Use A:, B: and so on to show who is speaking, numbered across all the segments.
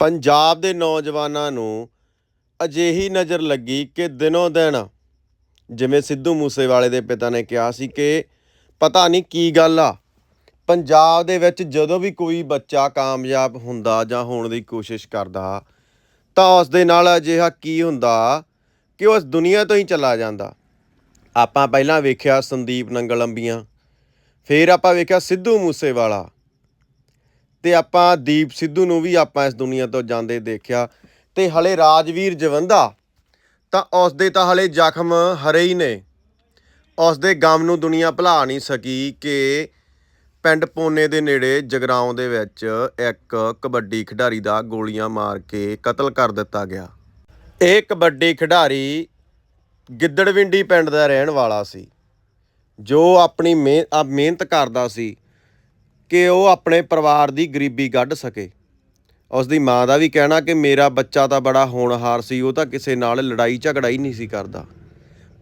A: ਪੰਜਾਬ ਦੇ ਨੌਜਵਾਨਾਂ ਨੂੰ ਅਜਿਹੀ ਨਜ਼ਰ ਲੱਗੀ ਕਿ ਦਿਨੋਂ ਦਿਨ ਜਿਵੇਂ ਸਿੱਧੂ ਮੂਸੇਵਾਲੇ ਦੇ ਪਿਤਾ ਨੇ ਕਿਹਾ ਸੀ ਕਿ ਪਤਾ ਨਹੀਂ ਕੀ ਗੱਲ ਆ, ਪੰਜਾਬ ਦੇ ਵਿੱਚ ਜਦੋਂ ਵੀ ਕੋਈ ਬੱਚਾ ਕਾਮਯਾਬ ਹੁੰਦਾ ਜਾਂ ਹੋਣ ਦੀ ਕੋਸ਼ਿਸ਼ ਕਰਦਾ, ਤਾਂ ਉਸ ਦੇ ਨਾਲ ਅਜਿਹਾ ਕੀ ਹੁੰਦਾ ਕਿ ਉਸ ਦੁਨੀਆ ਤੋਂ ਹੀ ਚਲਾ ਜਾਂਦਾ। ਆਪਾਂ ਪਹਿਲਾਂ ਵੇਖਿਆ ਸੰਦੀਪ ਨੰਗਲ ਅੰਬੀਆਂ ਫਿਰ ਆਪਾਂ ਵੇਖਿਆ ਸਿੱਧੂ ਮੂਸੇਵਾਲਾ। ਤੇ ਆਪਾਂ ਦੀਪ ਸਿੱਧੂ ਨੂੰ ਵੀ ਆਪਾਂ ਇਸ ਦੁਨੀਆ ਤੋਂ ਜਾਂਦੇ ਦੇਖਿਆ ਤੇ ਹਲੇ ਰਾਜਵੀਰ ਜਵੰਦਾ ਤਾਂ ਉਸ ਦੇ ਤਾਂ ਹਲੇ ਜ਼ਖਮ ਹਰੇ ਹੀ ਨੇ। ਉਸ ਦੇ ਗਮ ਨੂੰ ਦੁਨੀਆ ਭੁਲਾ ਨਹੀਂ ਸਕੀ ਕਿ ਪਿੰਡ ਪੋਨੇ ਦੇ ਨੇੜੇ ਜਗਰਾਉਂ ਦੇ ਵਿੱਚ ਇੱਕ ਕਬੱਡੀ ਖਿਡਾਰੀ ਦਾ ਗੋਲੀਆਂ ਮਾਰ ਕੇ ਕਤਲ ਕਰ ਦਿੱਤਾ ਗਿਆ। ਇਹ ਕਬੱਡੀ ਖਿਡਾਰੀ ਗਿੱਦੜਵਿੰਡੀ ਪਿੰਡ ਦਾ ਰਹਿਣ ਵਾਲਾ ਸੀ, ਜੋ ਆਪਣੀ ਮਿਹ- ਆ ਮਿਹਨਤ ਕਰਦਾ ਸੀ। ਕਿ ਉਹ ਆਪਣੇ ਪਰਿਵਾਰ ਦੀ ਗਰੀਬੀ ਕੱਢ ਸਕੇ। ਉਸ ਦੀ ਮਾਂ ਦਾ ਵੀ ਕਹਿਣਾ ਕਿ ਮੇਰਾ ਬੱਚਾ ਤਾਂ ਬੜਾ ਹੋਣਹਾਰ ਸੀ, ਉਹ ਤਾਂ ਕਿਸੇ ਨਾਲ ਲੜਾਈ ਝਗੜਾ ਹੀ ਨਹੀਂ ਸੀ ਕਰਦਾ।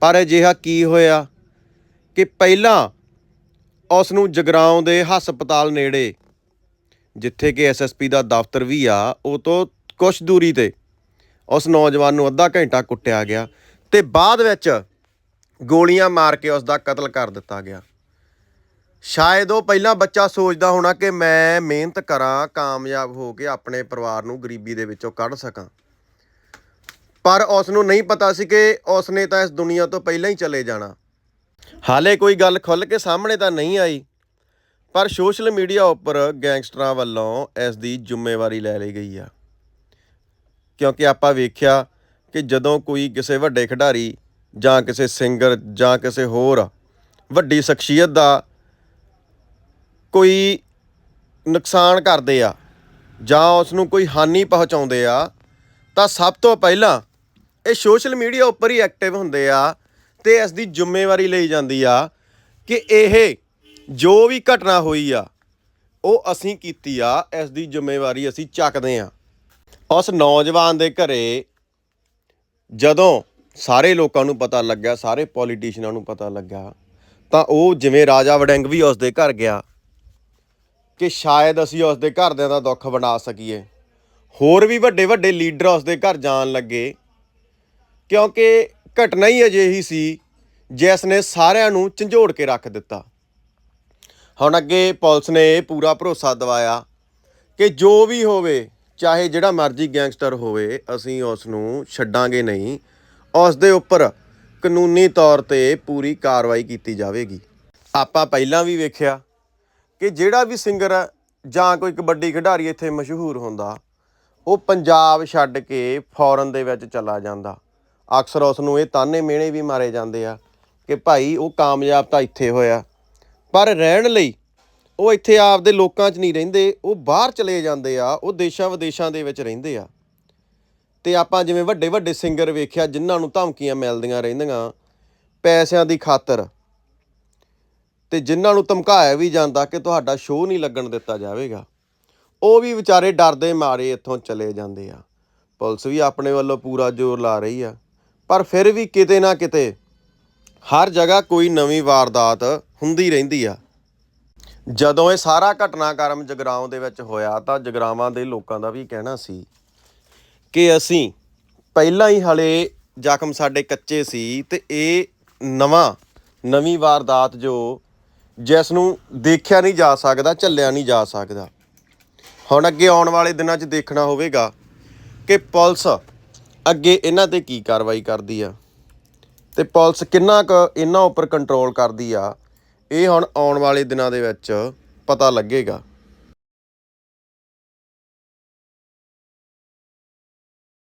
A: ਪਰ ਅਜਿਹਾ ਕੀ ਹੋਇਆ ਕਿ ਪਹਿਲਾਂ ਉਸ ਨੂੰ ਜਗਰਾਉਂ ਦੇ ਹਸਪਤਾਲ ਨੇੜੇ, ਜਿੱਥੇ ਕਿ ਐਸਐਸਪੀ ਦਾ ਦਫ਼ਤਰ ਵੀ ਆ, ਉਹ ਤੋਂ ਕੁਛ ਦੂਰੀ ਤੇ ਉਸ ਨੌਜਵਾਨ ਨੂੰ ਅੱਧਾ ਘੰਟਾ ਕੁੱਟਿਆ ਗਿਆ ਤੇ ਬਾਅਦ ਵਿੱਚ ਗੋਲੀਆਂ ਮਾਰ ਕੇ ਉਸ ਦਾ ਕਤਲ ਕਰ ਦਿੱਤਾ ਗਿਆ। ਸ਼ਾਇਦ ਉਹ ਪਹਿਲਾਂ ਬੱਚਾ ਸੋਚਦਾ ਹੋਣਾ ਕਿ ਮੈਂ ਮਿਹਨਤ ਕਰਾਂ, ਕਾਮਯਾਬ ਹੋ ਕੇ ਆਪਣੇ ਪਰਿਵਾਰ ਨੂੰ ਗਰੀਬੀ ਦੇ ਵਿੱਚੋਂ ਕੱਢ ਸਕਾਂ। ਪਰ ਉਸ ਨੂੰ ਨਹੀਂ ਪਤਾ ਸੀ ਕਿ ਉਸ ਨੇ ਤਾਂ ਇਸ ਦੁਨੀਆ ਤੋਂ ਪਹਿਲਾਂ ਹੀ ਚਲੇ ਜਾਣਾ। ਹਾਲੇ ਕੋਈ ਗੱਲ ਖੁੱਲ ਕੇ ਸਾਹਮਣੇ ਤਾਂ ਨਹੀਂ ਆਈ, ਪਰ ਸੋਸ਼ਲ ਮੀਡੀਆ ਉੱਪਰ ਗੈਂਗਸਟਰਾਂ ਵੱਲੋਂ ਇਸ ਦੀ ਜ਼ਿੰਮੇਵਾਰੀ ਲੈ ਲਈ ਗਈ ਆ। ਕਿਉਂਕਿ ਆਪਾਂ ਵੇਖਿਆ ਕਿ ਜਦੋਂ ਕੋਈ ਕਿਸੇ ਵੱਡੇ ਖਿਡਾਰੀ ਜਾਂ ਕਿਸੇ ਸਿੰਗਰ ਜਾਂ ਕਿਸੇ ਹੋਰ ਵੱਡੀ ਸ਼ਖਸੀਅਤ ਦਾ ਕੋਈ ਨੁਕਸਾਨ ਕਰਦੇ ਆ ਜਾਂ ਉਸ ਨੂੰ ਕੋਈ ਹਾਨੀ ਪਹੁੰਚਾਉਂਦੇ ਆ, ਤਾਂ ਸਭ ਤੋਂ ਪਹਿਲਾਂ ਇਹ ਸੋਸ਼ਲ ਮੀਡੀਆ ਉੱਪਰ ਹੀ ਐਕਟਿਵ ਹੁੰਦੇ ਆ ਤੇ ਇਸ ਦੀ ਜ਼ਿੰਮੇਵਾਰੀ ਲਈ ਜਾਂਦੀ ਆ ਕਿ ਇਹ ਜੋ ਵੀ ਘਟਨਾ ਹੋਈ ਆ, ਉਹ ਅਸੀਂ ਕੀਤੀ ਆ ਇਸ ਦੀ ਜ਼ਿੰਮੇਵਾਰੀ ਅਸੀਂ ਚੱਕਦੇ ਆ। ਉਸ ਨੌਜਵਾਨ ਦੇ ਘਰੇ ਜਦੋਂ ਸਾਰੇ ਲੋਕਾਂ ਨੂੰ ਪਤਾ ਲੱਗਿਆ, ਸਾਰੇ ਪੋਲੀਟੀਸ਼ੀਅਨਾਂ ਨੂੰ ਪਤਾ ਲੱਗਾ ਤਾਂ ਉਹ ਜਿਵੇਂ ਰਾਜਾ ਵੜਿੰਗ ਵੀ ਉਸ ਦੇ ਘਰ ਗਿਆ। ਕਿ ਸ਼ਾਇਦ ਅਸੀਂ ਉਸ ਦੇ ਘਰਦਿਆਂ ਦਾ ਦੁੱਖ ਵੰਡਾ ਸਕੀਏ। ਹੋਰ ਵੀ ਵੱਡੇ ਵੱਡੇ ਲੀਡਰ ਉਸ ਦੇ ਘਰ ਜਾਣ ਲੱਗੇ। ਕਿਉਂਕਿ ਘਟਨਾ ਹੀ ਅਜਿਹੀ ਸੀ, ਜਿਸ ਨੇ ਸਾਰਿਆਂ ਨੂੰ ਝੰਜੋੜ ਕੇ ਰੱਖ ਦਿੱਤਾ। ਹੁਣ ਅੱਗੇ ਪੁਲਿਸ ਨੇ ਇਹ ਪੂਰਾ ਭਰੋਸਾ ਦਿਵਾਇਆ ਕਿ ਜੋ ਵੀ ਹੋਵੇ, ਚਾਹੇ ਜਿਹੜਾ ਮਰਜ਼ੀ ਗੈਂਗਸਟਰ ਹੋਵੇ, ਅਸੀਂ ਉਸ ਨੂੰ ਛੱਡਾਂਗੇ ਨਹੀਂ। ਉਸ ਦੇ ਉੱਪਰ ਕਾਨੂੰਨੀ ਤੌਰ ਤੇ ਪੂਰੀ ਕਾਰਵਾਈ ਕੀਤੀ ਜਾਵੇਗੀ। ਆਪਾਂ ਪਹਿਲਾਂ ਵੀ ਵੇਖਿਆ ਕਿ ਜਿਹੜਾ ਵੀ ਸਿੰਗਰ ਜਾਂ ਕੋਈ ਕਬੱਡੀ ਖਿਡਾਰੀ ਇੱਥੇ ਮਸ਼ਹੂਰ ਹੁੰਦਾ, ਉਹ ਪੰਜਾਬ ਛੱਡ ਕੇ ਫੋਰਨ ਦੇ ਵਿੱਚ ਚਲਾ ਜਾਂਦਾ। ਅਕਸਰ ਉਸ ਨੂੰ ਇਹ ਤਾਨੇ ਮੇਣੇ ਵੀ ਮਾਰੇ ਜਾਂਦੇ ਆ ਕਿ ਭਾਈ ਉਹ ਕਾਮਯਾਬ ਤਾਂ ਇੱਥੇ ਹੋਇਆ। ਪਰ ਰਹਿਣ ਲਈ ਉਹ ਇੱਥੇ ਆਪਦੇ ਲੋਕਾਂ 'ਚ ਨਹੀਂ ਰਹਿੰਦੇ, ਉਹ ਬਾਹਰ ਚਲੇ ਜਾਂਦੇ ਆ, ਉਹ ਦੇਸ਼ਾਂ ਵਿਦੇਸ਼ਾਂ ਦੇ ਵਿੱਚ ਰਹਿੰਦੇ ਆ। ਤੇ ਆਪਾਂ ਜਿਵੇਂ ਵੱਡੇ ਵੱਡੇ ਸਿੰਗਰ ਵੇਖਿਆ, ਜਿਨ੍ਹਾਂ ਨੂੰ ਧਮਕੀਆਂ ਮਿਲਦੀਆਂ ਰਹਿੰਦੀਆਂ, ਪੈਸਿਆਂ ਦੀ ਖਾਤਰ। ਤੇ ਜਿਨ੍ਹਾਂ ਨੂੰ ਧਮਕਾਇਆ ਵੀ ਜਾਂਦਾ ਕਿ ਤੁਹਾਡਾ ਸ਼ੋਅ ਨਹੀਂ ਲੱਗਣ ਦਿੱਤਾ ਜਾਵੇਗਾ, ਉਹ ਵੀ ਵਿਚਾਰੇ ਡਰਦੇ ਮਾਰੇ ਇੱਥੋਂ ਚਲੇ ਜਾਂਦੇ ਆ। ਪੁਲਿਸ ਵੀ ਆਪਣੇ ਵੱਲੋਂ ਪੂਰਾ ਜ਼ੋਰ ਲਾ ਰਹੀ ਆ। ਪਰ ਫਿਰ ਵੀ ਕਿਤੇ ਨਾ ਕਿਤੇ ਹਰ ਜਗ੍ਹਾ ਕੋਈ ਨਵੀਂ ਵਾਰਦਾਤ ਹੁੰਦੀ ਰਹਿੰਦੀ ਆ। ਜਦੋਂ ਇਹ ਸਾਰਾ ਘਟਨਾਕ੍ਰਮ ਜਗਰਾਉਂ ਦੇ ਵਿੱਚ ਹੋਇਆ ਤਾਂ ਜਗਰਾਵਾਂ ਦੇ ਲੋਕਾਂ ਦਾ ਵੀ ਕਹਿਣਾ ਸੀ ਕਿ ਅਸੀਂ ਪਹਿਲਾਂ ਹੀ ਹਲੇ ਜ਼ਖਮ ਸਾਡੇ ਕੱਚੇ ਸੀ ਤੇ ਇਹ ਨਵਾਂ, ਨਵੀਂ ਵਾਰਦਾਤ ਜੋ ਜਿਸ ਨੂੰ ਦੇਖਿਆ ਨਹੀਂ ਜਾ ਸਕਦਾ, ਝੱਲਿਆ ਨਹੀਂ ਜਾ ਸਕਦਾ। ਹੁਣ ਅੱਗੇ ਆਉਣ ਵਾਲੇ ਦਿਨਾਂ 'ਚ ਦੇਖਣਾ ਹੋਵੇਗਾ ਕਿ ਪੁਲਿਸ ਅੱਗੇ ਇਹਨਾਂ ਤੇ ਕੀ ਕਾਰਵਾਈ ਕਰਦੀ ਆ ਤੇ ਪੁਲਿਸ ਕਿੰਨਾ ਕੁ ਇਹਨਾਂ ਉੱਪਰ ਕੰਟਰੋਲ ਕਰਦੀ ਆ, ਇਹ ਹੁਣ ਆਉਣ ਵਾਲੇ ਦਿਨਾਂ ਦੇ ਵਿੱਚ ਪਤਾ ਲੱਗੇਗਾ।